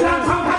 Yeah.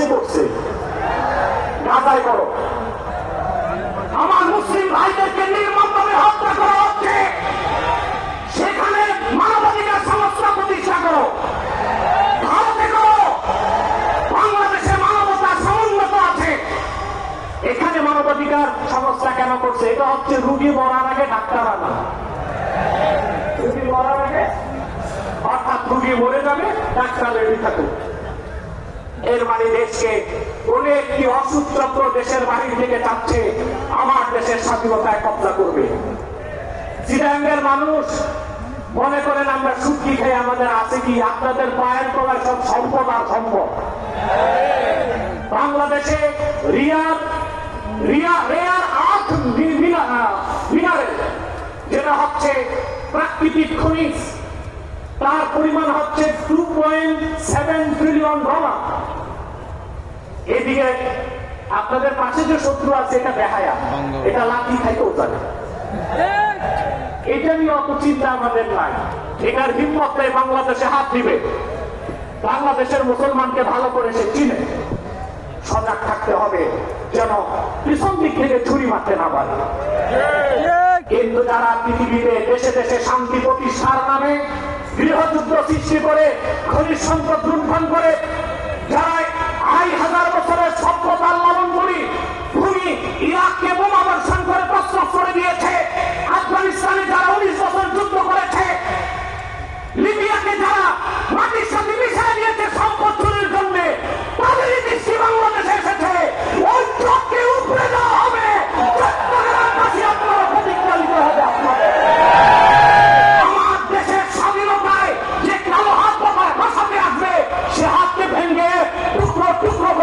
বাংলাদেশে করছে। গাজায় করো। আমার মুসলিম ভাইদেরকে নির্মমভাবে হত্যা করা হচ্ছে। সেখানে মানবাধিকার সংস্থা প্রতিষ্ঠা করো। ভারতে করো। বাংলাদেশে সমুন্নত আছে। এখানে মানবাধিকার সংস্থা কেন করছে? এটা হচ্ছে রুগী মরার আগে ডাক্তার আনা। রুগী মরার আগে? অর্থাৎ রুগী মরে যাবে, ডাক্তার রেডি থাকুক। এর মানে দেশকে একটি অসুখ চক্র দেশের বাহির থেকে চাচ্ছে আমার দেশের স্বাধীনতায় কবজা করবে। চিরাঙ্গের মানুষ, মনে করেন আমরা সুখী খেয়ে আমাদের আছে কি, আপনাদের পায়ের তলায় সব সম্পদ আর সম্পদ। বাংলাদেশে rare, rare, rare earth mineral, যেটা হচ্ছে প্রাকৃতিক খনিজ। তার পরিমাণ হচ্ছে two point seven trillion dollar এদিকে আপনাদের পাশে যে শত্রু আছে এটা দেখায়া এটা লাঠি খাইতেও জানে। এটা নিয়ে অত চিন্তা আমাদের নাই। এটার হিম্মত নেই বাংলাদেশে হাত দিবে। বাংলাদেশের মুসলমানকে ভালো করে সে চিনে। সজাগ থাকতে হবে যেন পিছন দিক থেকে ছুরি মারতে না পারে। কিন্তু যারা পৃথিবীতে দেশে দেশে শান্তি প্রতিষ্ঠার নামে গৃহযুদ্ধ সৃষ্টি করে, খনিজ সম্পদ লুণ্ঠন করে যারা আড়াই হাজার বছরের সভ্যতার লালন করি, ভূমি ইরাককে বোমা বর্ষণ করে প্রশ্ন করে দিয়েছে। আফগানিস্তানে যারা উনিশ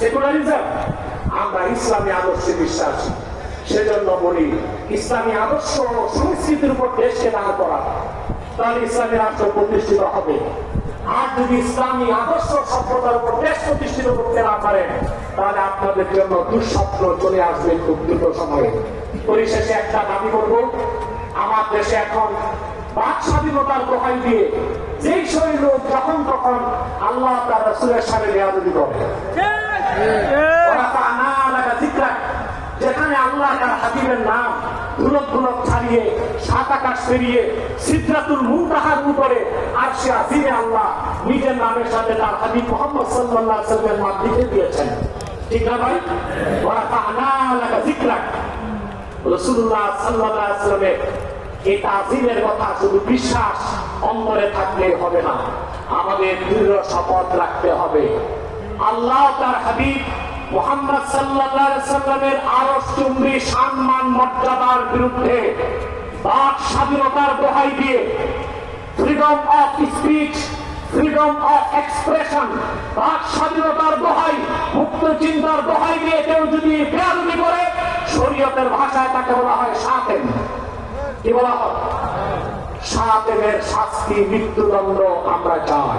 সেকুলারিজম? আমরা ইসলামী আদর্শে বিশ্বাসী। সেজন্য বলি, ইসলামী আদর্শ সংস্কৃতির উপর দেশকে দাঁড় করা। তাহলে ইসলামী রাষ্ট্র প্রতিষ্ঠিত হবে। আর যদি ইসলামী আদর্শ সভ্যতার উপর দেশ প্রতিষ্ঠিত করতে না তাহলে আপনাদের জন্য দুঃস্বপ্ন চলে আসবে খুব দ্রুত সময়ে। পরিশেষে একটা দাবি করব, আমার দেশে এখন বাক স্বাধীনতার দোহাই দিয়ে যেই সেই লোক যখন তখন আল্লাহ তার রসুলের সামনে বেয়াদবি করে। আল্লাহ তার নাম ছাড়িয়ে সাত আকাশ সে আল্লাহ নিজের নামের সাথে তার দিয়েছেন ঠিক না ভাই ওরা তা না লাগা জিক্রা রসুল্লাহ সাল্লাল্লাহু আলাইহি এই তাজিমের কথা শুধু বিশ্বাস অন্তরে থাকলে হবে না আমাদের দৃঢ় শপথ রাখতে হবে। আল্লাহ তার হাবিব মোহাম্মদ সাল্লামের আরশ চুম্বি সম্মান, মর্যাদার বিরুদ্ধে বাক স্বাধীনতার দোহাই দিয়ে freedom of speech, freedom of expression, বাক স্বাধীনতার দোহাই, মুক্ত চিন্তার দোহাই দিয়ে কেউ যদি বেয়াদবি করে, শরীয়তের ভাষায় তাকে বলা হয় সাতেন কি বলা হয়? সাতেনের শাস্তি, মৃত্যুদণ্ড আমরা চাই।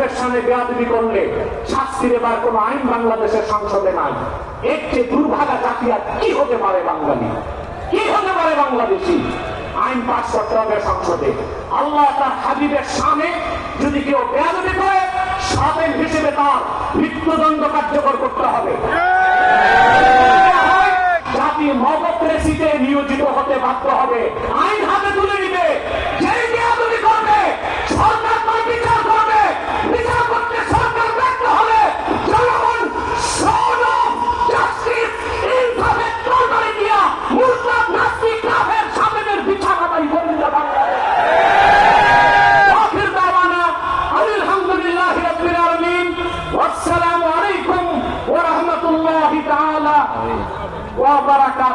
তার সামনে বেয়াদবি করলে শাস্তি দেবার কোন আইন বাংলাদেশের সংসদে নাই। এর চেয়ে দুর্ভাগা জাতি আর কি হতে পারে বাঙালি? কি হতে পারে বাংলাদেশি? আইন পাস করতে হবে সংসদে। আল্লাহ তার হাবিবের সামনে যদি কেউ বেয়াদবি করে, সাবেক হিসেবে তার মৃত্যুদণ্ড কার্যকর করতে হবে।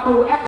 Abu Ek-